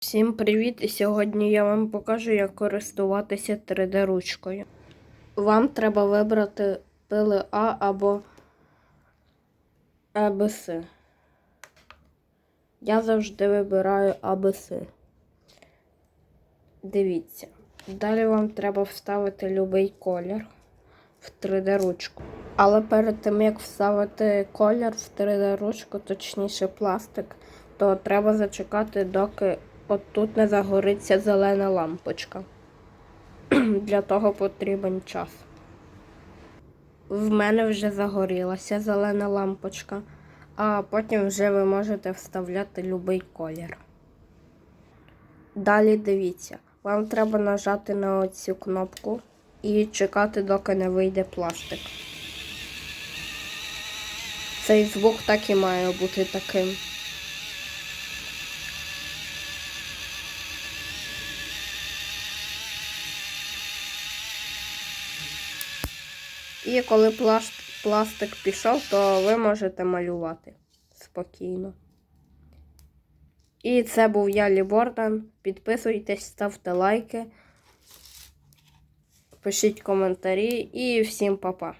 Всім привіт! І сьогодні я вам покажу, як користуватися 3D-ручкою. Вам треба вибрати пили А або АБС. Я завжди вибираю АБС. Дивіться. Далі вам треба вставити будь-який колір в 3D-ручку. Але перед тим, як вставити колір в 3D-ручку, точніше пластик, то треба зачекати, доки отут не загориться зелена лампочка. Для того потрібен час. В мене вже загорілася зелена лампочка, а потім вже ви можете вставляти будь-який колір. Далі дивіться, вам треба нажати на цю кнопку і чекати, доки не вийде пластик. Цей звук так і має бути таким. І коли пласт- пластик пішов, то ви можете малювати спокійно. І це був я, Лі Бордан. Підписуйтесь, ставте лайки, пишіть коментарі і всім па-па.